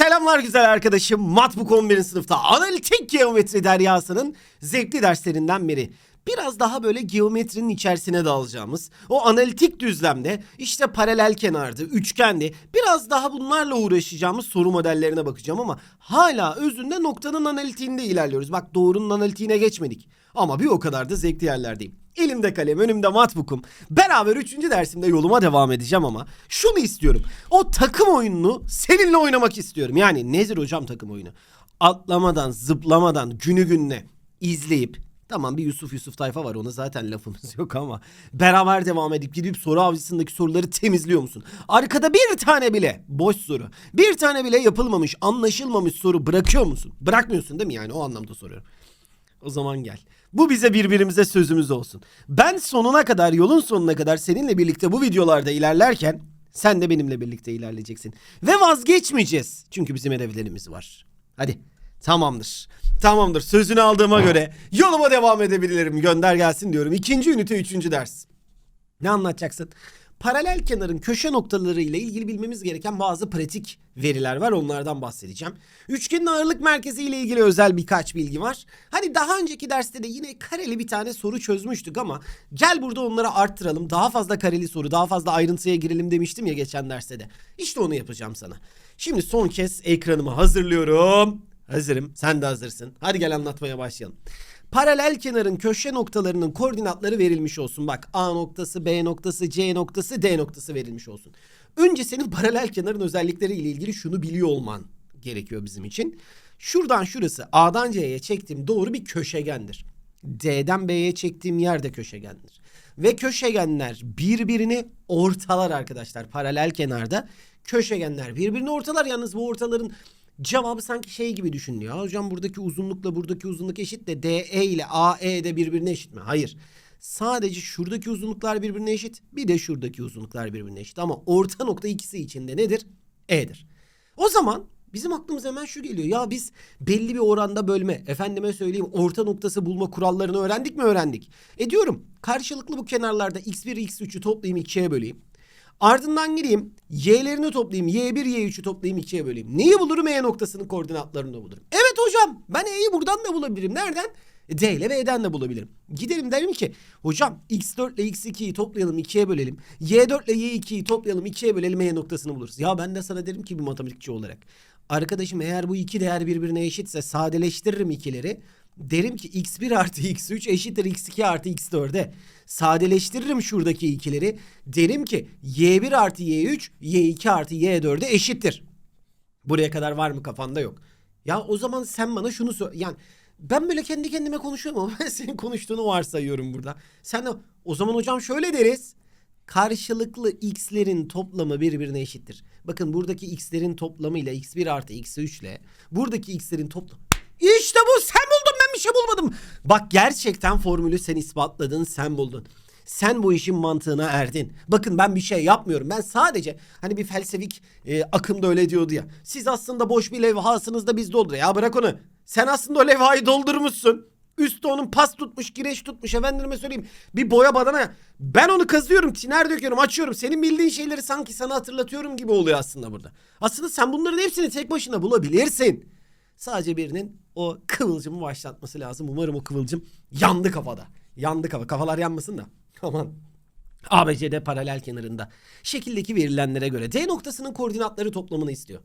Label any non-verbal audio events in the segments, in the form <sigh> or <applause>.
Selamlar güzel arkadaşım. Matbuk 11. sınıfta analitik geometri deryasının zevkli derslerinden biri. Biraz daha böyle geometrinin içerisine dalacağımız o analitik düzlemde işte paralel kenardı, üçgendi biraz daha bunlarla uğraşacağımız soru modellerine bakacağım ama hala özünde noktanın analitiğinde ilerliyoruz. Bak doğrunun analitiğine geçmedik ama bir o kadar da zevkli yerlerdeyim. Elimde kalem, önümde matbukum. Beraber üçüncü dersimde yoluma devam edeceğim ama şunu istiyorum. O takım oyununu seninle oynamak istiyorum. Yani nedir hocam takım oyunu? Atlamadan, zıplamadan, günü gününe izleyip Tamam bir Yusuf Yusuf tayfa var ona zaten lafımız <laughs> yok ama beraber devam edip gidip soru avcısındaki soruları temizliyor musun? Arkada bir tane bile boş soru, bir tane bile yapılmamış, anlaşılmamış soru bırakıyor musun? Bırakmıyorsun değil mi yani o anlamda soruyorum. O zaman gel. Bu bize birbirimize sözümüz olsun. Ben sonuna kadar, yolun sonuna kadar seninle birlikte bu videolarda ilerlerken sen de benimle birlikte ilerleyeceksin. Ve vazgeçmeyeceğiz. Çünkü bizim hedeflerimiz var. Hadi. Tamamdır. Tamamdır. Sözünü aldığıma göre yoluma devam edebilirim. Gönder gelsin diyorum. İkinci ünite, üçüncü ders. Ne anlatacaksın? Paralel kenarın köşe noktaları ile ilgili bilmemiz gereken bazı pratik veriler var. Onlardan bahsedeceğim. Üçgenin ağırlık merkezi ile ilgili özel birkaç bilgi var. Hani daha önceki derste de yine kareli bir tane soru çözmüştük ama gel burada onları arttıralım. Daha fazla kareli soru, daha fazla ayrıntıya girelim demiştim ya geçen derste de. İşte onu yapacağım sana. Şimdi son kez ekranımı hazırlıyorum. Hazırım. Sen de hazırsın. Hadi gel anlatmaya başlayalım. Paralel kenarın köşe noktalarının koordinatları verilmiş olsun. Bak A noktası, B noktası, C noktası, D noktası verilmiş olsun. Önce senin paralel kenarın özellikleri ile ilgili şunu biliyor olman gerekiyor bizim için. Şuradan şurası A'dan C'ye çektiğim doğru bir köşegendir. D'den B'ye çektiğim yer de köşegendir. Ve köşegenler birbirini ortalar arkadaşlar. Paralel kenarda köşegenler birbirini ortalar. Yalnız bu ortaların Cevabı sanki şey gibi düşünülüyor. Ya hocam buradaki uzunlukla buradaki uzunluk eşit de DE ile AE de birbirine eşit mi? Hayır. Sadece şuradaki uzunluklar birbirine eşit. Bir de şuradaki uzunluklar birbirine eşit. Ama orta nokta ikisi içinde nedir? E'dir. O zaman bizim aklımıza hemen şu geliyor. Ya biz belli bir oranda bölme, efendime söyleyeyim orta noktası bulma kurallarını öğrendik mi öğrendik. E diyorum karşılıklı bu kenarlarda x1 x3'ü toplayayım ikiye böleyim. Ardından gireyim. Y'lerini toplayayım. Y1, Y3'ü toplayayım ikiye böleyim. Neyi bulurum? E noktasının koordinatlarını bulurum. Evet hocam ben E'yi buradan da bulabilirim. Nereden? E, D ile B'den de bulabilirim. Gidelim derim ki hocam X4 ile X2'yi toplayalım ikiye bölelim. Y4 ile Y2'yi toplayalım ikiye bölelim E noktasını buluruz. Ya ben de sana derim ki bir matematikçi olarak. Arkadaşım eğer bu iki değer birbirine eşitse sadeleştiririm ikileri. Derim ki x1 artı x3 eşittir x2 artı x4'e. Sadeleştiririm şuradaki ikileri. Derim ki y1 artı y3 y2 artı y4'e eşittir. Buraya kadar var mı kafanda yok. Ya o zaman sen bana şunu söyle. Yani ben böyle kendi kendime konuşuyorum ama <laughs> ben senin konuştuğunu varsayıyorum burada. Sen de o zaman hocam şöyle deriz. Karşılıklı x'lerin toplamı birbirine eşittir. Bakın buradaki x'lerin toplamı ile x1 artı x3 ile buradaki x'lerin toplamı. İşte bu sen bir şey bulmadım. Bak gerçekten formülü sen ispatladın sen buldun. Sen bu işin mantığına erdin. Bakın ben bir şey yapmıyorum. Ben sadece hani bir felsefik e, akımda öyle diyordu ya. Siz aslında boş bir levhasınız da biz doldur. Ya bırak onu. Sen aslında o levhayı doldurmuşsun. Üstü onun pas tutmuş, kireç tutmuş. Efendime söyleyeyim. Bir boya badana. Ben onu kazıyorum, tiner döküyorum, açıyorum. Senin bildiğin şeyleri sanki sana hatırlatıyorum gibi oluyor aslında burada. Aslında sen bunların hepsini tek başına bulabilirsin. Sadece birinin o kıvılcımı başlatması lazım. Umarım o kıvılcım yandı kafada. Yandı kafa. Kafalar yanmasın da. <laughs> Aman. ABCD paralel kenarında. Şekildeki verilenlere göre D noktasının koordinatları toplamını istiyor.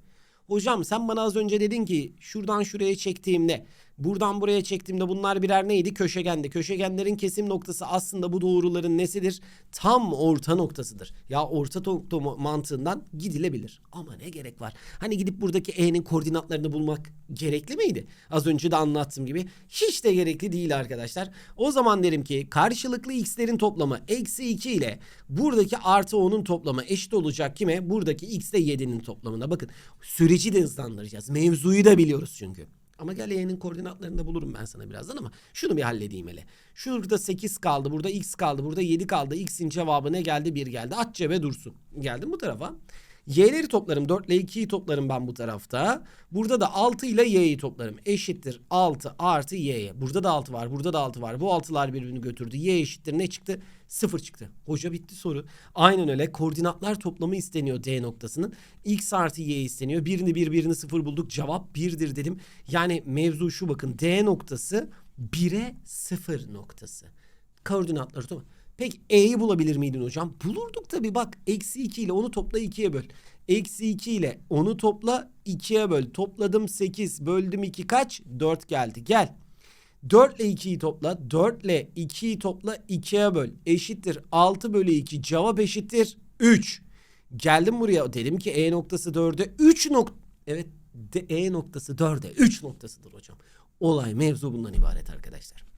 Hocam sen bana az önce dedin ki şuradan şuraya çektiğimde buradan buraya çektiğimde bunlar birer neydi? Köşegendi. Köşegenlerin kesim noktası aslında bu doğruların nesidir? Tam orta noktasıdır. Ya orta nokta mantığından gidilebilir. Ama ne gerek var? Hani gidip buradaki E'nin koordinatlarını bulmak gerekli miydi? Az önce de anlattığım gibi hiç de gerekli değil arkadaşlar. O zaman derim ki karşılıklı x'lerin toplamı eksi 2 ile buradaki artı 10'un toplamı eşit olacak kime? Buradaki x ile 7'nin toplamına. Bakın süreci de hızlandıracağız. Mevzuyu da biliyoruz çünkü. Ama gel y'nin koordinatlarını da bulurum ben sana birazdan ama şunu bir halledeyim hele. Şurada 8 kaldı, burada x kaldı, burada 7 kaldı. X'in cevabı ne geldi? 1 geldi. At cebe dursun. Geldim bu tarafa. Y'leri toplarım. 4 ile 2'yi toplarım ben bu tarafta. Burada da 6 ile Y'yi toplarım. Eşittir 6 artı Y'ye. Burada da 6 var. Burada da 6 var. Bu 6'lar birbirini götürdü. Y eşittir ne çıktı? 0 çıktı. Hoca bitti soru. Aynen öyle. Koordinatlar toplamı isteniyor D noktasının. X artı Y isteniyor. Birini 1 birini 0 bulduk. Cevap 1'dir dedim. Yani mevzu şu bakın. D noktası 1'e 0 noktası. Koordinatları topla. Peki E'yi bulabilir miydin hocam? Bulurduk tabii bak. Eksi 2 ile onu topla 2'ye böl. Eksi 2 ile onu topla 2'ye böl. Topladım 8 böldüm 2 kaç? 4 geldi. Gel. 4 ile 2'yi topla. 4 ile 2'yi topla 2'ye böl. Eşittir 6 bölü 2. Cevap eşittir 3. Geldim buraya dedim ki E noktası 4'e 3 nok Evet E noktası 4'e 3 noktasıdır hocam. Olay mevzu bundan ibaret arkadaşlar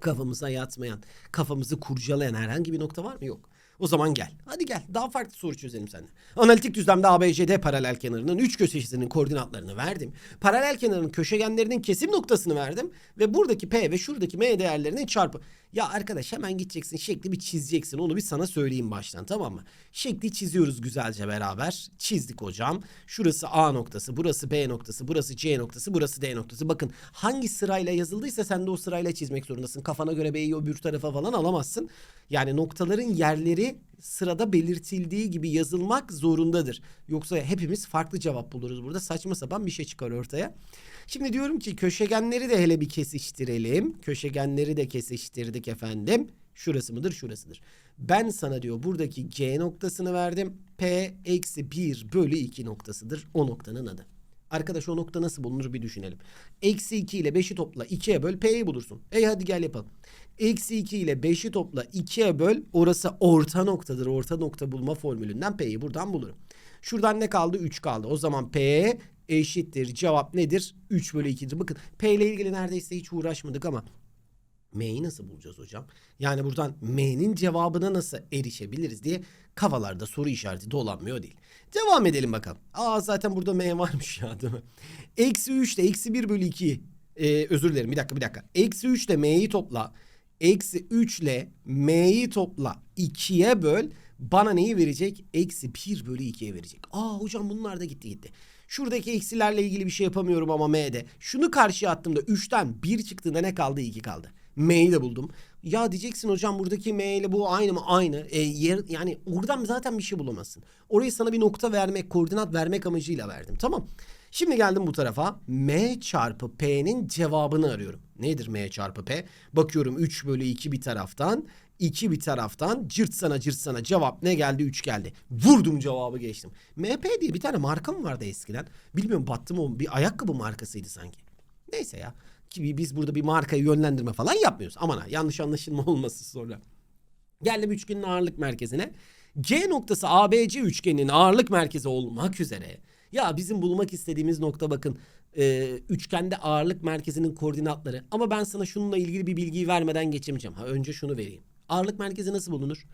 kafamıza yatmayan, kafamızı kurcalayan herhangi bir nokta var mı? Yok. O zaman gel. Hadi gel. Daha farklı soru çözelim seninle. Analitik düzlemde ABCD paralel kenarının 3 köşesinin koordinatlarını verdim. Paralel kenarın köşegenlerinin kesim noktasını verdim. Ve buradaki P ve şuradaki M değerlerinin çarpı. Ya arkadaş hemen gideceksin şekli bir çizeceksin. Onu bir sana söyleyeyim baştan tamam mı? Şekli çiziyoruz güzelce beraber. Çizdik hocam. Şurası A noktası, burası B noktası, burası C noktası, burası D noktası. Bakın hangi sırayla yazıldıysa sen de o sırayla çizmek zorundasın. Kafana göre B'yi öbür tarafa falan alamazsın. Yani noktaların yerleri sırada belirtildiği gibi yazılmak zorundadır. Yoksa hepimiz farklı cevap buluruz burada. Saçma sapan bir şey çıkar ortaya. Şimdi diyorum ki köşegenleri de hele bir kesiştirelim. Köşegenleri de kesiştirdik efendim. Şurası mıdır? Şurasıdır. Ben sana diyor buradaki G noktasını verdim. P eksi 1 bölü 2 noktasıdır. O noktanın adı. Arkadaş o nokta nasıl bulunur bir düşünelim. Eksi 2 ile 5'i topla 2'ye böl P'yi bulursun. E hadi gel yapalım. Eksi 2 ile 5'i topla 2'ye böl. Orası orta noktadır. Orta nokta bulma formülünden P'yi buradan bulurum. Şuradan ne kaldı? 3 kaldı. O zaman P eşittir. Cevap nedir? 3 bölü 2'dir. Bakın P ile ilgili neredeyse hiç uğraşmadık ama M'yi nasıl bulacağız hocam? Yani buradan M'nin cevabına nasıl erişebiliriz diye kafalarda soru işareti dolanmıyor değil. Devam edelim bakalım. Aa zaten burada M varmış ya değil mi? Eksi 3 ile eksi 1 bölü 2 ee, özür dilerim bir dakika bir dakika. Eksi 3 ile M'yi topla. Eksi 3 ile M'yi topla 2'ye böl. Bana neyi verecek? Eksi 1 bölü 2'ye verecek. Aa hocam bunlar da gitti gitti. Şuradaki eksilerle ilgili bir şey yapamıyorum ama M'de. Şunu karşıya attığımda 3'ten 1 çıktığında ne kaldı? 2 kaldı. M'yi de buldum. Ya diyeceksin hocam buradaki M ile bu aynı mı? Aynı. E, yer, yani oradan zaten bir şey bulamazsın. Orayı sana bir nokta vermek, koordinat vermek amacıyla verdim. Tamam. Şimdi geldim bu tarafa. M çarpı P'nin cevabını arıyorum. Nedir M çarpı P? Bakıyorum 3 bölü 2 bir taraftan. 2 bir taraftan cırt sana cırt sana cevap ne geldi 3 geldi. Vurdum cevabı geçtim. MP diye bir tane marka mı vardı eskiden? Bilmiyorum battı mı bir ayakkabı markasıydı sanki. Neyse ya ki biz burada bir markayı yönlendirme falan yapmıyoruz. Aman ha yanlış anlaşılma <laughs> olmasın sonra. Geldim üçgenin ağırlık merkezine. C noktası ABC üçgeninin ağırlık merkezi olmak üzere. Ya bizim bulmak istediğimiz nokta bakın e, üçgende ağırlık merkezinin koordinatları. Ama ben sana şununla ilgili bir bilgiyi vermeden geçemeyeceğim. Ha, önce şunu vereyim. Ağırlık merkezi nasıl bulunur?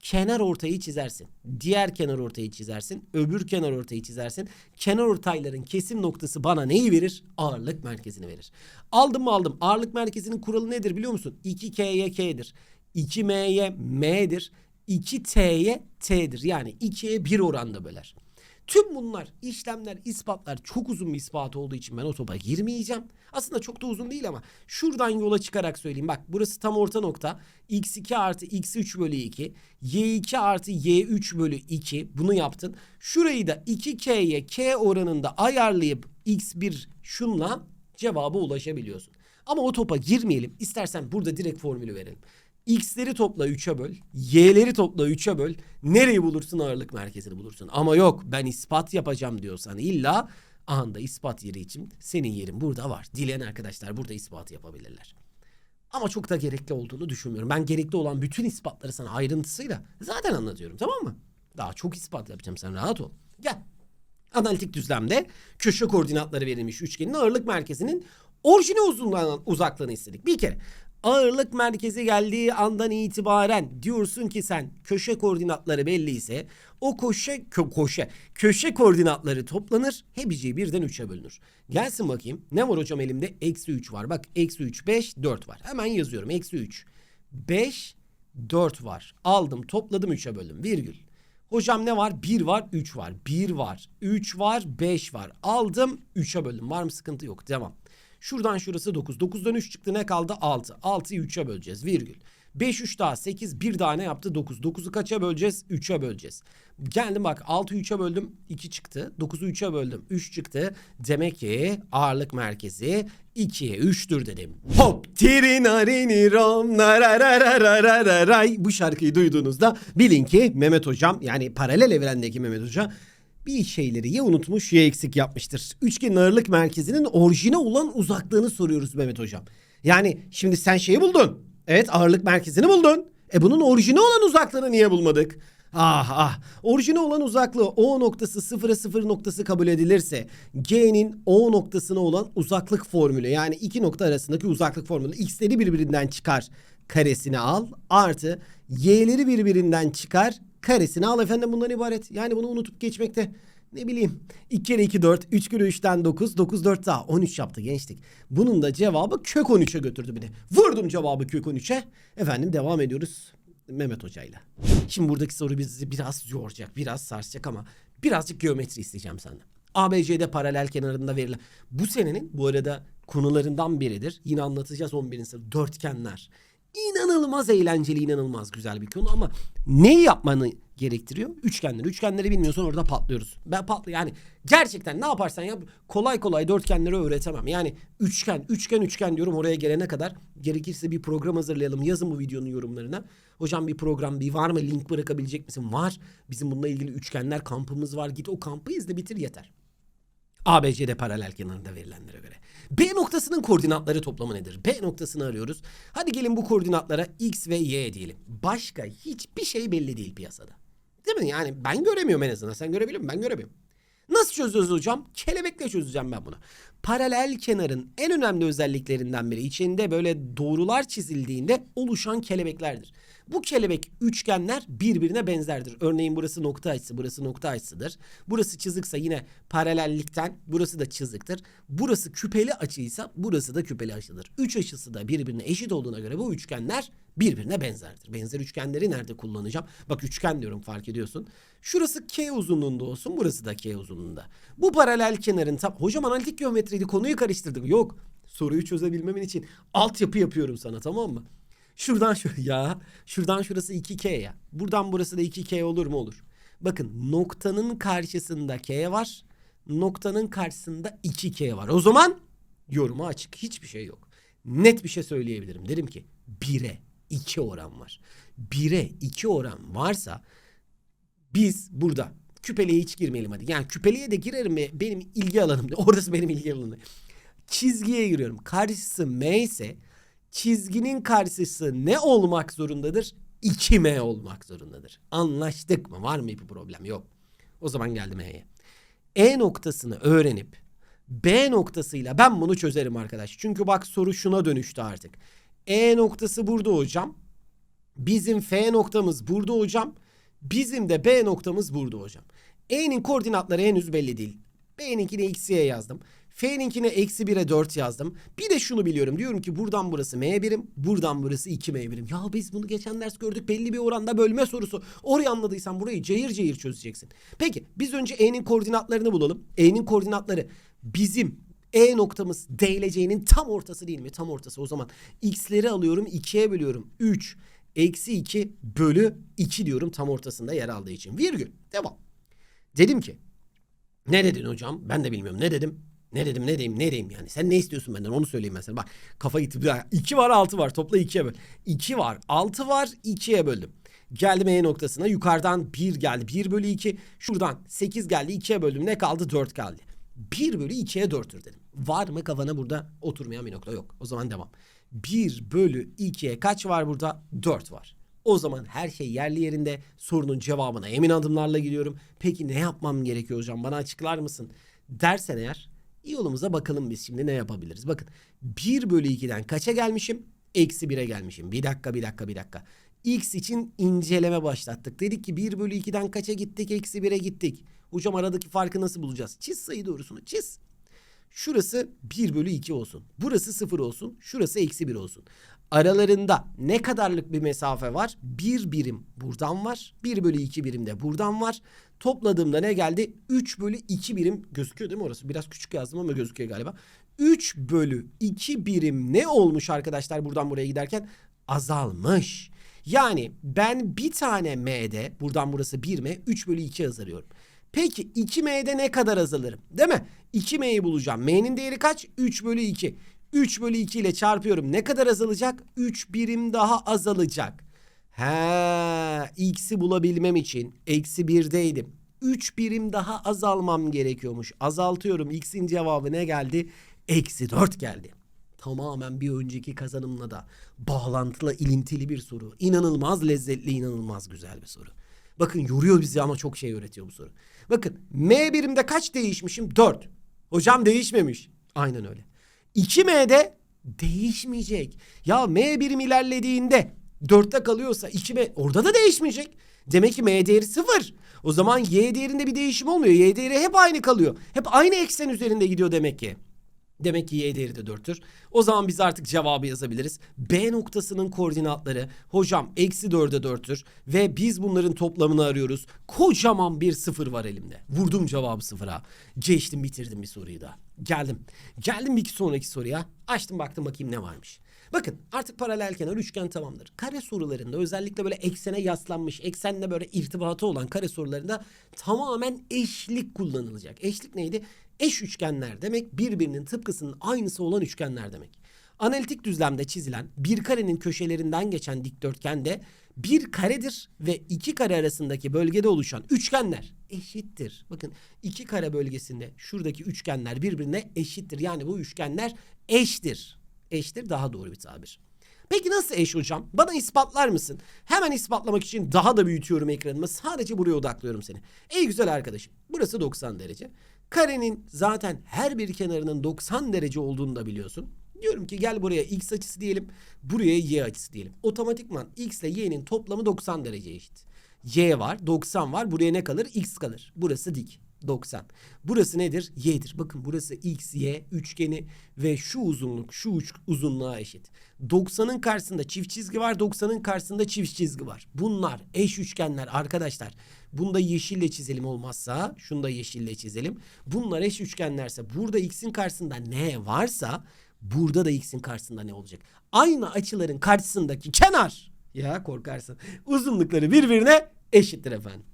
Kenar ortayı çizersin. Diğer kenar ortayı çizersin. Öbür kenar ortayı çizersin. Kenar ortayların kesim noktası bana neyi verir? Ağırlık merkezini verir. Aldım mı aldım. Ağırlık merkezinin kuralı nedir biliyor musun? 2K'ye K'dir. 2M'ye M'dir. 2T'ye T'dir. Yani 2'ye 1 oranda böler. Tüm bunlar işlemler, ispatlar çok uzun bir ispat olduğu için ben o topa girmeyeceğim. Aslında çok da uzun değil ama şuradan yola çıkarak söyleyeyim. Bak burası tam orta nokta. x2 artı x3 bölü 2. y2 artı y3 bölü 2. Bunu yaptın. Şurayı da 2k'ye k oranında ayarlayıp x1 şunla cevaba ulaşabiliyorsun. Ama o topa girmeyelim. İstersen burada direkt formülü verelim. X'leri topla 3'e böl. Y'leri topla 3'e böl. Nereyi bulursun ağırlık merkezini bulursun. Ama yok ben ispat yapacağım diyorsan illa anda ispat yeri için senin yerin burada var. Dileyen arkadaşlar burada ispat yapabilirler. Ama çok da gerekli olduğunu düşünmüyorum. Ben gerekli olan bütün ispatları sana ayrıntısıyla zaten anlatıyorum tamam mı? Daha çok ispat yapacağım sen rahat ol. Gel. Analitik düzlemde köşe koordinatları verilmiş üçgenin ağırlık merkezinin orijine uzunluğundan uzaklığını istedik. Bir kere ağırlık merkezi geldiği andan itibaren diyorsun ki sen köşe koordinatları belliyse o köşe kö, köşe köşe koordinatları toplanır hebiciği birden 3'e bölünür. Gelsin bakayım ne var hocam elimde? Eksi 3 var bak eksi 3 5 4 var hemen yazıyorum eksi 3 5 4 var aldım topladım 3'e böldüm virgül. Hocam ne var? 1 var, 3 var. 1 var, 3 var, 5 var. Aldım, 3'e böldüm. Var mı sıkıntı yok. Devam. Şuradan şurası 9. 9'dan 3 çıktı ne kaldı? 6. 6'yı 3'e böleceğiz. Virgül. 5 3 daha 8 bir daha yaptı? 9. 9'u kaça böleceğiz? 3'e böleceğiz. Geldim bak 6'yı 3'e böldüm 2 çıktı. 9'u 3'e böldüm 3 çıktı. Demek ki ağırlık merkezi 2'ye 3'tür dedim. Hop tirin rom nararararararay. Bu şarkıyı duyduğunuzda bilin ki Mehmet hocam yani paralel evrendeki Mehmet hoca bir şeyleri ya unutmuş ya eksik yapmıştır. Üçgenin ağırlık merkezinin orijine olan uzaklığını soruyoruz Mehmet hocam. Yani şimdi sen şeyi buldun. Evet ağırlık merkezini buldun. E bunun orijine olan uzaklığını niye bulmadık? Ah ah. Orijine olan uzaklığı O noktası sıfıra sıfır noktası kabul edilirse G'nin O noktasına olan uzaklık formülü yani iki nokta arasındaki uzaklık formülü x'leri birbirinden çıkar karesini al artı y'leri birbirinden çıkar karesini al efendim bundan ibaret. Yani bunu unutup geçmekte ne bileyim 2 kere 2 4 3 kere 3'ten 9 9 4 daha 13 yaptı gençlik. Bunun da cevabı kök 13'e götürdü beni. Vurdum cevabı kök 13'e. Efendim devam ediyoruz Mehmet hocayla. Şimdi buradaki soru bizi biraz yoracak, biraz sarsacak ama birazcık geometri isteyeceğim senden. ABC'de paralel kenarında verilen bu senenin bu arada konularından biridir. Yine anlatacağız 11. sınıf dörtgenler. İnanılmaz eğlenceli, inanılmaz güzel bir konu ama neyi yapmanı gerektiriyor? Üçgenleri. Üçgenleri bilmiyorsan orada patlıyoruz. Ben patlı yani gerçekten ne yaparsan yap kolay kolay dörtgenleri öğretemem. Yani üçgen, üçgen, üçgen diyorum oraya gelene kadar gerekirse bir program hazırlayalım. Yazın bu videonun yorumlarına. Hocam bir program bir var mı? Link bırakabilecek misin? Var. Bizim bununla ilgili üçgenler kampımız var. Git o kampı izle bitir yeter. ABC'de paralel kenarında verilenlere göre. B noktasının koordinatları toplamı nedir? B noktasını arıyoruz. Hadi gelin bu koordinatlara X ve Y diyelim. Başka hiçbir şey belli değil piyasada. Değil mi? Yani ben göremiyorum en azından. Sen görebiliyor musun? Ben göremiyorum. Nasıl çözüyoruz hocam? Kelebekle çözeceğim ben bunu. Paralel kenarın en önemli özelliklerinden biri içinde böyle doğrular çizildiğinde oluşan kelebeklerdir. Bu kelebek üçgenler birbirine benzerdir. Örneğin burası nokta açısı, burası nokta açısıdır. Burası çizikse yine paralellikten burası da çiziktir. Burası küpeli açıysa burası da küpeli açıdır. Üç açısı da birbirine eşit olduğuna göre bu üçgenler birbirine benzerdir. Benzer üçgenleri nerede kullanacağım? Bak üçgen diyorum fark ediyorsun. Şurası K uzunluğunda olsun, burası da K uzunluğunda. Bu paralel kenarın tam... Hocam analitik geometriydi, konuyu karıştırdık. Yok, soruyu çözebilmemin için altyapı yapıyorum sana tamam mı? Şuradan şu <laughs> ya, şuradan şurası 2K ya. Buradan burası da 2K olur mu? Olur. Bakın noktanın karşısında K var. Noktanın karşısında 2K var. O zaman yoruma açık. Hiçbir şey yok. Net bir şey söyleyebilirim. Derim ki 1'e 2 oran var. 1'e 2 oran varsa biz burada küpeliğe hiç girmeyelim hadi. Yani küpeliğe de girerim benim ilgi alanım. <laughs> Orası benim ilgi alanım. Çizgiye giriyorum. Karşısı M ise çizginin karşısı ne olmak zorundadır? 2M olmak zorundadır. Anlaştık mı? Var mı bir problem? Yok. O zaman geldim E'ye. E noktasını öğrenip B noktasıyla ben bunu çözerim arkadaş. Çünkü bak soru şuna dönüştü artık. E noktası burada hocam. Bizim F noktamız burada hocam. Bizim de B noktamız burada hocam. E'nin koordinatları henüz belli değil. B'ninkine x'ye yazdım. F'ninkine eksi 1'e 4 yazdım. Bir de şunu biliyorum. Diyorum ki buradan burası M birim. Buradan burası 2 M birim. Ya biz bunu geçen ders gördük. Belli bir oranda bölme sorusu. Orayı anladıysan burayı cayır cayır çözeceksin. Peki biz önce E'nin koordinatlarını bulalım. E'nin koordinatları bizim E noktamız D ile C'nin tam ortası değil mi? Tam ortası. O zaman x'leri alıyorum 2'ye bölüyorum. 3 eksi 2 bölü 2 diyorum tam ortasında yer aldığı için. Virgül. Devam. Dedim ki ne dedin hocam? Ben de bilmiyorum. Ne dedim? Ne dedim ne diyeyim ne diyeyim yani. Sen ne istiyorsun benden onu söyleyeyim mesela. Bak kafa gitti. 2 var 6 var topla 2'ye böl. 2 var 6 var 2'ye böldüm. Geldim E noktasına yukarıdan 1 geldi. 1 bölü 2 şuradan 8 geldi 2'ye böldüm. Ne kaldı 4 kaldı. 1 bölü 2'ye 4'tür dedim. Var mı kafana burada oturmayan bir nokta yok. O zaman devam. 1 bölü 2'ye kaç var burada? 4 var. O zaman her şey yerli yerinde sorunun cevabına emin adımlarla gidiyorum. Peki ne yapmam gerekiyor hocam bana açıklar mısın? Dersen eğer yolumuza bakalım biz şimdi ne yapabiliriz. Bakın 1 bölü 2'den kaça gelmişim? Eksi 1'e gelmişim. Bir dakika bir dakika bir dakika. X için inceleme başlattık. Dedik ki 1 bölü 2'den kaça gittik? Eksi 1'e gittik. Hocam aradaki farkı nasıl bulacağız? Çiz sayı doğrusunu çiz. Şurası 1 bölü 2 olsun. Burası 0 olsun. Şurası eksi 1 olsun. Aralarında ne kadarlık bir mesafe var? Bir birim buradan var. 1 bölü 2 birim de buradan var. Topladığımda ne geldi? 3 bölü 2 birim gözüküyor değil mi orası? Biraz küçük yazdım ama gözüküyor galiba. 3 bölü 2 birim ne olmuş arkadaşlar buradan buraya giderken? Azalmış. Yani ben bir tane m'de buradan burası 1 m 3 bölü 2 azarıyorum. Peki 2m'de ne kadar azalırım? Değil mi? 2m'yi bulacağım. M'nin değeri kaç? 3 bölü 2. 3 bölü 2 ile çarpıyorum. Ne kadar azalacak? 3 birim daha azalacak. He, x'i bulabilmem için eksi 1'deydim. 3 birim daha azalmam gerekiyormuş. Azaltıyorum. X'in cevabı ne geldi? Eksi 4 geldi. Tamamen bir önceki kazanımla da bağlantılı, ilintili bir soru. İnanılmaz lezzetli, inanılmaz güzel bir soru. Bakın yoruyor bizi ama çok şey öğretiyor bu soru. Bakın M birimde kaç değişmişim? 4. Hocam değişmemiş. Aynen öyle. 2M'de değişmeyecek. Ya M birim ilerlediğinde 4'te kalıyorsa 2M orada da değişmeyecek. Demek ki M değeri 0. O zaman Y değerinde bir değişim olmuyor. Y değeri hep aynı kalıyor. Hep aynı eksen üzerinde gidiyor demek ki. Demek ki y değeri de 4'tür. O zaman biz artık cevabı yazabiliriz. B noktasının koordinatları hocam eksi 4'e 4'tür. Ve biz bunların toplamını arıyoruz. Kocaman bir sıfır var elimde. Vurdum cevabı sıfıra. Geçtim bitirdim bir soruyu da. Geldim. Geldim bir iki sonraki soruya. Açtım baktım bakayım ne varmış. Bakın artık paralel kenar üçgen tamamdır. Kare sorularında özellikle böyle eksene yaslanmış, eksenle böyle irtibatı olan kare sorularında tamamen eşlik kullanılacak. Eşlik neydi? Eş üçgenler demek birbirinin tıpkısının aynısı olan üçgenler demek. Analitik düzlemde çizilen bir karenin köşelerinden geçen dikdörtgende bir karedir ve iki kare arasındaki bölgede oluşan üçgenler eşittir. Bakın iki kare bölgesinde şuradaki üçgenler birbirine eşittir. Yani bu üçgenler eştir. Eştir daha doğru bir tabir. Peki nasıl eş hocam? Bana ispatlar mısın? Hemen ispatlamak için daha da büyütüyorum ekranımı. Sadece buraya odaklıyorum seni. Ey güzel arkadaşım. Burası 90 derece. Karenin zaten her bir kenarının 90 derece olduğunu da biliyorsun. Diyorum ki gel buraya x açısı diyelim. Buraya y açısı diyelim. Otomatikman x ile y'nin toplamı 90 derece eşit. Y var 90 var. Buraya ne kalır? X kalır. Burası dik. 90. Burası nedir? Y'dir. Bakın burası x, y üçgeni ve şu uzunluk şu uzunluğa eşit. 90'ın karşısında çift çizgi var. 90'ın karşısında çift çizgi var. Bunlar eş üçgenler arkadaşlar. Bunu da yeşille çizelim olmazsa. Şunu da yeşille çizelim. Bunlar eş üçgenlerse burada x'in karşısında ne varsa burada da x'in karşısında ne olacak? Aynı açıların karşısındaki kenar ya korkarsın. Uzunlukları birbirine eşittir efendim.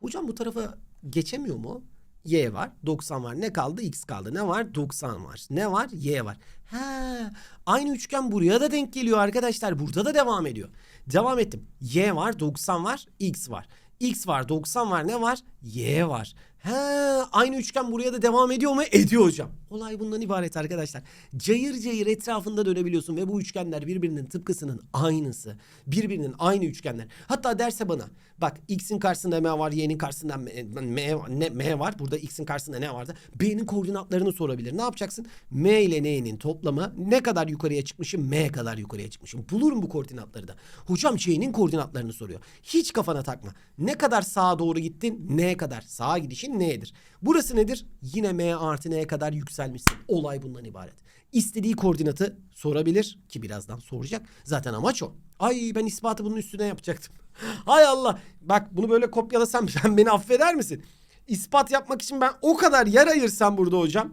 Hocam bu tarafa geçemiyor mu? Y var. 90 var. Ne kaldı? X kaldı. Ne var? 90 var. Ne var? Y var. Ha, aynı üçgen buraya da denk geliyor arkadaşlar. Burada da devam ediyor. Devam ettim. Y var. 90 var. X var. X var. 90 var. Ne var? Y var. Ha, aynı üçgen buraya da devam ediyor mu? Ediyor hocam. Olay bundan ibaret arkadaşlar. Cayır cayır etrafında dönebiliyorsun ve bu üçgenler birbirinin tıpkısının aynısı. Birbirinin aynı üçgenler. Hatta derse bana bak x'in karşısında m var, y'nin karşısında m, m, ne, m var. Burada x'in karşısında ne vardı? B'nin koordinatlarını sorabilir. Ne yapacaksın? M ile n'nin toplamı ne kadar yukarıya çıkmışım? M kadar yukarıya çıkmışım. Bulurum bu koordinatları da. Hocam c'nin koordinatlarını soruyor. Hiç kafana takma. Ne kadar sağa doğru gittin? Ne kadar? Sağa gidişin n'dir. Burası nedir? Yine m artı n'ye kadar yükselmişsin. Olay bundan ibaret. İstediği koordinatı sorabilir ki birazdan soracak. Zaten amaç o. Ay ben ispatı bunun üstüne yapacaktım. <laughs> Hay Allah. Bak bunu böyle kopyalasam <laughs> sen beni affeder misin? İspat yapmak için ben o kadar yer ayırsam burada hocam.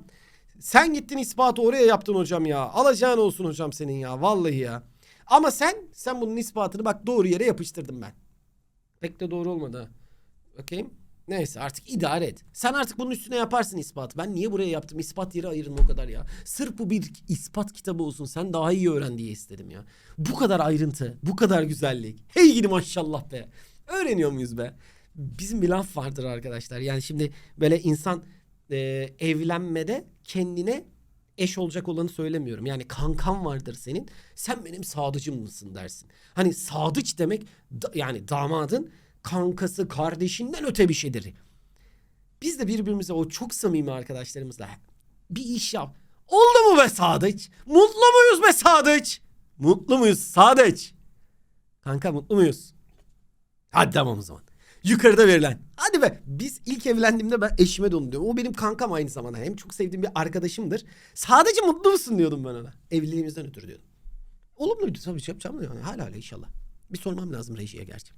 Sen gittin ispatı oraya yaptın hocam ya. Alacağın olsun hocam senin ya. Vallahi ya. Ama sen sen bunun ispatını bak doğru yere yapıştırdım ben. Pek de doğru olmadı. Bakayım. Neyse artık idare et. Sen artık bunun üstüne yaparsın ispatı. Ben niye buraya yaptım? İspat yeri ayırın o kadar ya. Sırf bu bir ispat kitabı olsun. Sen daha iyi öğren diye istedim ya. Bu kadar ayrıntı, bu kadar güzellik. Hey gidi maşallah be. Öğreniyor muyuz be? Bizim bir laf vardır arkadaşlar. Yani şimdi böyle insan e, evlenmede kendine eş olacak olanı söylemiyorum. Yani kankan vardır senin. Sen benim sadıcım mısın dersin. Hani sadıç demek da- yani damadın kankası, kardeşinden öte bir şeydir. Biz de birbirimize o çok samimi arkadaşlarımızla bir iş yap. Oldu mu be Sadıç? Mutlu muyuz be Sadıç? Mutlu muyuz Sadıç? Kanka mutlu muyuz? Hadi tamam o zaman. Yukarıda verilen. Hadi be. Biz ilk evlendiğimde ben eşime de diyorum. O benim kankam aynı zamanda. Hem çok sevdiğim bir arkadaşımdır. Sadece mutlu musun diyordum ben ona. Evliliğimizden ötürü diyordum. Olumluydu tabii yapacağım yani hala hala inşallah. Bir sormam lazım rejiye gerçi.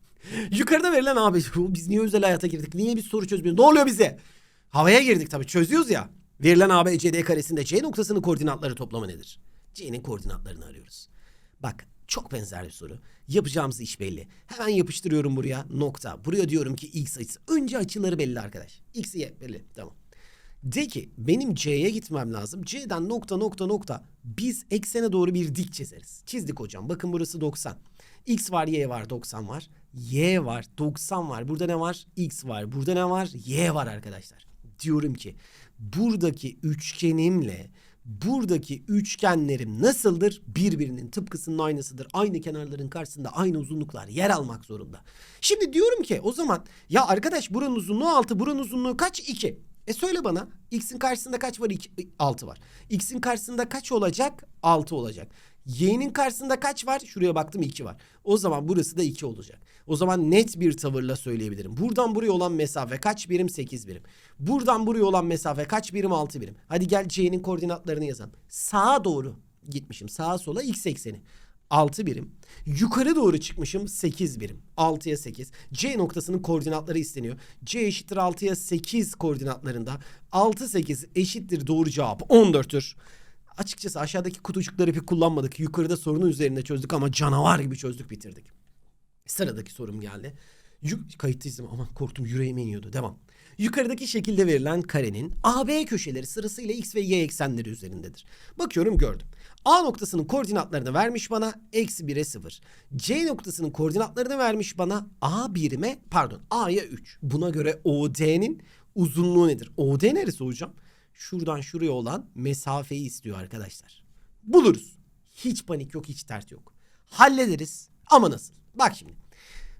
Yukarıda verilen abi biz niye özel hayata girdik? Niye biz soru çözmüyoruz? Ne oluyor bize? Havaya girdik tabii çözüyoruz ya. Verilen AB CD karesinde C noktasının koordinatları toplamı nedir? C'nin koordinatlarını arıyoruz. Bak çok benzer bir soru. Yapacağımız iş belli. Hemen yapıştırıyorum buraya nokta. Buraya diyorum ki x açısı. Önce açıları belli arkadaş. X, Y belli. Tamam. De ki benim C'ye gitmem lazım. C'den nokta nokta nokta. Biz eksene doğru bir dik çizeriz. Çizdik hocam. Bakın burası 90. X var, Y var, 90 var. Y var, 90 var. Burada ne var? X var. Burada ne var? Y var arkadaşlar. Diyorum ki buradaki üçgenimle buradaki üçgenlerim nasıldır? Birbirinin tıpkısının aynısıdır. Aynı kenarların karşısında aynı uzunluklar yer almak zorunda. Şimdi diyorum ki o zaman ya arkadaş buranın uzunluğu 6, buranın uzunluğu kaç? 2. E söyle bana x'in karşısında kaç var? 2, 6 var. X'in karşısında kaç olacak? 6 olacak. Y'nin karşısında kaç var? Şuraya baktım 2 var. O zaman burası da 2 olacak. O zaman net bir tavırla söyleyebilirim. Buradan buraya olan mesafe kaç birim? 8 birim. Buradan buraya olan mesafe kaç birim? 6 birim. Hadi gel C'nin koordinatlarını yazalım. Sağa doğru gitmişim. Sağa sola x ekseni. 6 birim. Yukarı doğru çıkmışım 8 birim. 6'ya 8. C noktasının koordinatları isteniyor. C eşittir 6'ya 8 koordinatlarında. 6 8 eşittir doğru cevap 14'tür. Açıkçası aşağıdaki kutucukları pek kullanmadık. Yukarıda sorunu üzerinde çözdük ama canavar gibi çözdük bitirdik. Sıradaki sorum geldi. Yuk kayıtlıydım aman korktum yüreğime iniyordu. Devam. Yukarıdaki şekilde verilen karenin AB köşeleri sırasıyla x ve y eksenleri üzerindedir. Bakıyorum gördüm. A noktasının koordinatlarını vermiş bana eksi 1'e 0. C noktasının koordinatlarını vermiş bana A birime pardon A'ya 3. Buna göre OD'nin uzunluğu nedir? OD neresi hocam? Şuradan şuraya olan mesafeyi istiyor arkadaşlar. Buluruz. Hiç panik yok hiç dert yok. Hallederiz ama nasıl? Bak şimdi.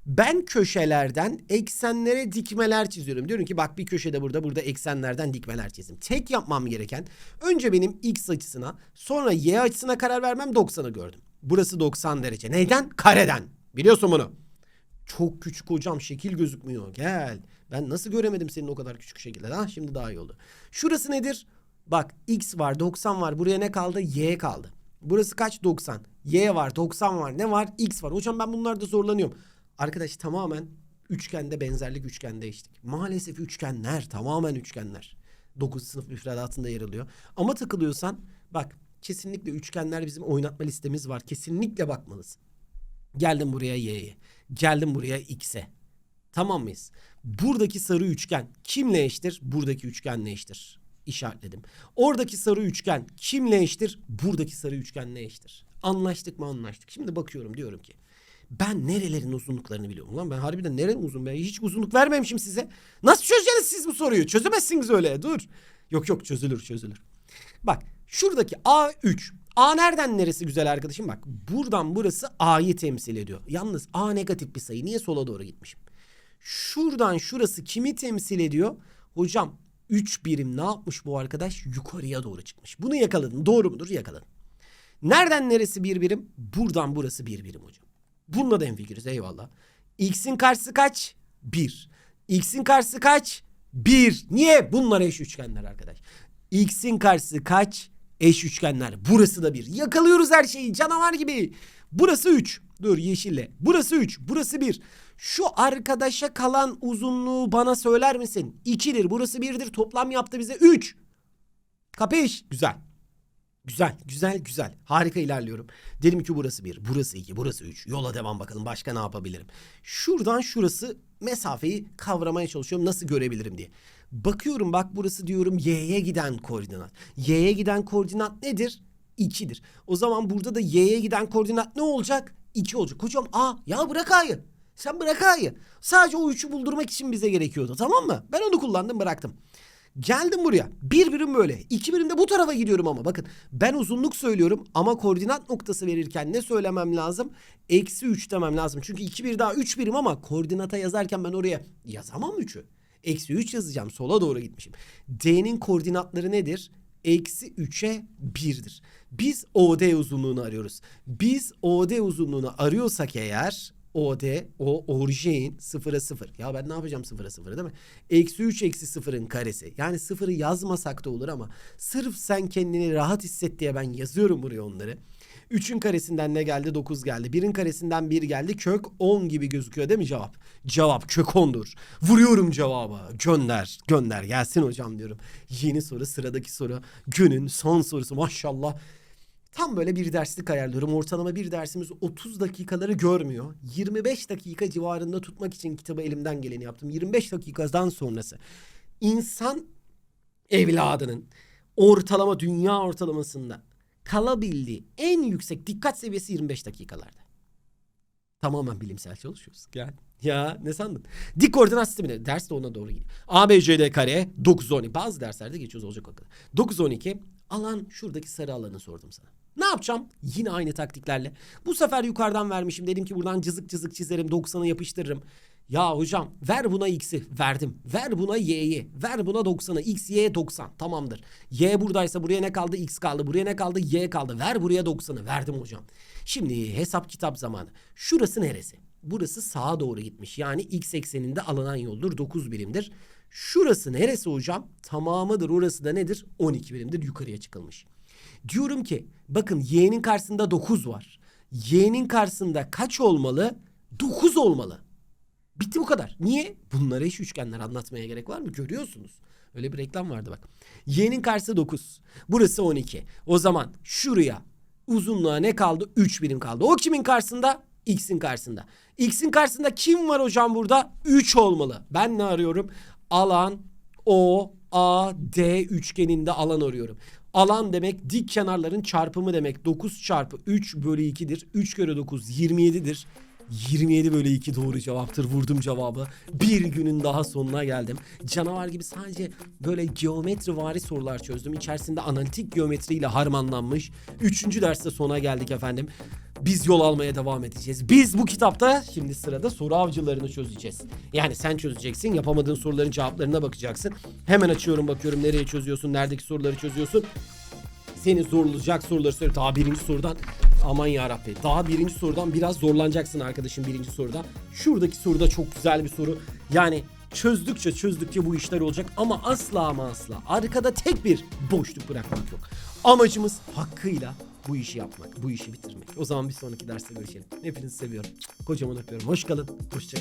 Ben köşelerden eksenlere dikmeler çiziyorum. Diyorum ki bak bir köşede burada burada eksenlerden dikmeler çizdim. Tek yapmam gereken önce benim x açısına sonra y açısına karar vermem 90'ı gördüm. Burası 90 derece. Neyden? Kareden. Biliyorsun bunu. Çok küçük hocam şekil gözükmüyor. Gel. Ben nasıl göremedim senin o kadar küçük şekilde. Ha şimdi daha iyi oldu. Şurası nedir? Bak x var 90 var. Buraya ne kaldı? Y kaldı. Burası kaç? 90. Y var 90 var. Ne var? X var. Hocam ben bunlarda zorlanıyorum. Arkadaş tamamen üçgende benzerlik üçgende içtik. Maalesef üçgenler tamamen üçgenler. 9 sınıf müfredatında yer alıyor. Ama takılıyorsan bak kesinlikle üçgenler bizim oynatma listemiz var. Kesinlikle bakmalısın. Geldim buraya y'ye. Geldim buraya x'e. Tamam mıyız? Buradaki sarı üçgen kimle eşittir? Buradaki üçgenle eşittir. İşaretledim. Oradaki sarı üçgen kimle eşittir? Buradaki sarı üçgenle eşittir. Anlaştık mı anlaştık. Şimdi bakıyorum diyorum ki ben nerelerin uzunluklarını biliyorum. Ulan ben harbiden nerenin uzun ben hiç uzunluk vermemişim size. Nasıl çözeceksiniz siz bu soruyu? Çözemezsiniz öyle dur. Yok yok çözülür çözülür. Bak şuradaki A3. A nereden neresi güzel arkadaşım? Bak buradan burası A'yı temsil ediyor. Yalnız A negatif bir sayı. Niye sola doğru gitmişim? Şuradan şurası kimi temsil ediyor? Hocam 3 birim ne yapmış bu arkadaş? Yukarıya doğru çıkmış. Bunu yakaladın. Doğru mudur? Yakaladın. Nereden neresi bir birim? Buradan burası bir birim hocam. Bununla da hemfikiriz eyvallah. X'in karşısı kaç? 1. X'in karşısı kaç? 1. Niye? Bunlar eş üçgenler arkadaş. X'in karşısı kaç? Eş üçgenler. Burası da 1. Yakalıyoruz her şeyi canavar gibi. Burası 3. Dur yeşille. Burası 3. Burası 1. Şu arkadaşa kalan uzunluğu bana söyler misin? 2'dir. Burası 1'dir. Toplam yaptı bize 3. Kapış? Güzel. Güzel, güzel, güzel. Harika ilerliyorum. Dedim ki burası bir, burası iki, burası üç. Yola devam bakalım. Başka ne yapabilirim? Şuradan şurası mesafeyi kavramaya çalışıyorum. Nasıl görebilirim diye. Bakıyorum bak burası diyorum y'ye giden koordinat. Y'ye giden koordinat nedir? 2'dir. O zaman burada da y'ye giden koordinat ne olacak? 2 olacak. Hocam a ya bırak a'yı. Sen bırak a'yı. Sadece o 3'ü buldurmak için bize gerekiyordu tamam mı? Ben onu kullandım bıraktım. Geldim buraya. Bir birim böyle. iki birim de bu tarafa gidiyorum ama. Bakın ben uzunluk söylüyorum ama koordinat noktası verirken ne söylemem lazım? Eksi 3 demem lazım. Çünkü iki bir daha 3 birim ama koordinata yazarken ben oraya yazamam 3'ü. Eksi 3 yazacağım. Sola doğru gitmişim. D'nin koordinatları nedir? Eksi 3'e 1'dir. Biz OD uzunluğunu arıyoruz. Biz OD uzunluğunu arıyorsak eğer OD o orijin sıfıra sıfır. Ya ben ne yapacağım sıfıra sıfırı değil mi? Eksi 3 eksi sıfırın karesi. Yani sıfırı yazmasak da olur ama sırf sen kendini rahat hisset diye ben yazıyorum buraya onları. 3'ün karesinden ne geldi? 9 geldi. 1'in karesinden 1 geldi. Kök 10 gibi gözüküyor değil mi cevap? Cevap kök 10'dur. Vuruyorum cevabı. Gönder. Gönder gelsin hocam diyorum. Yeni soru sıradaki soru. Günün son sorusu maşallah. Tam böyle bir derslik ayarlıyorum. Ortalama bir dersimiz 30 dakikaları görmüyor. 25 dakika civarında tutmak için kitabı elimden geleni yaptım. 25 dakikadan sonrası. İnsan evladının ortalama dünya ortalamasında kalabildiği en yüksek dikkat seviyesi 25 dakikalarda. Tamamen bilimsel çalışıyoruz. Yani ya ne sandın? Dik koordinat sistemi ders de ona doğru gidiyor. ABCD kare 9 12 bazı derslerde geçiyoruz olacak o kadar. 9 12 alan şuradaki sarı alanı sordum sana. Ne yapacağım? Yine aynı taktiklerle. Bu sefer yukarıdan vermişim. Dedim ki buradan cızık cızık çizerim. 90'a yapıştırırım. Ya hocam ver buna x'i verdim. Ver buna y'yi. Ver buna 90'ı. x, y 90. Tamamdır. Y buradaysa buraya ne kaldı? x kaldı. Buraya ne kaldı? y kaldı. Ver buraya 90'ı. Verdim hocam. Şimdi hesap kitap zamanı. Şurası neresi? Burası sağa doğru gitmiş. Yani x ekseninde alınan yoldur. 9 birimdir. Şurası neresi hocam? Tamamıdır. Orası da nedir? 12 birimdir. Yukarıya çıkılmış. Diyorum ki bakın y'nin karşısında 9 var. Y'nin karşısında kaç olmalı? 9 olmalı. Bitti bu kadar. Niye? Bunlara eş üçgenler anlatmaya gerek var mı? Görüyorsunuz. Öyle bir reklam vardı bak. Y'nin karşısı 9. Burası 12. O zaman şuraya uzunluğa ne kaldı? 3 birim kaldı. O kimin karşısında? X'in karşısında. X'in karşısında kim var hocam burada? 3 olmalı. Ben ne arıyorum? Alan O, A, D üçgeninde alan arıyorum. Alan demek dik kenarların çarpımı demek. 9 çarpı 3 bölü 2'dir. 3 kere 9 27'dir. 27 bölü 2 doğru cevaptır. Vurdum cevabı. Bir günün daha sonuna geldim. Canavar gibi sadece böyle geometri vari sorular çözdüm. İçerisinde analitik geometriyle harmanlanmış. Üçüncü derste sona geldik efendim. Biz yol almaya devam edeceğiz. Biz bu kitapta şimdi sırada soru avcılarını çözeceğiz. Yani sen çözeceksin. Yapamadığın soruların cevaplarına bakacaksın. Hemen açıyorum bakıyorum nereye çözüyorsun, neredeki soruları çözüyorsun seni zorlayacak soruları söyle. Daha birinci sorudan aman yarabbi. Daha birinci sorudan biraz zorlanacaksın arkadaşım birinci soruda. Şuradaki soruda çok güzel bir soru. Yani çözdükçe çözdükçe bu işler olacak ama asla ama asla arkada tek bir boşluk bırakmak yok. Amacımız hakkıyla bu işi yapmak, bu işi bitirmek. O zaman bir sonraki derste görüşelim. Hepinizi seviyorum. Kocaman öpüyorum. Hoş kalın, hoşça.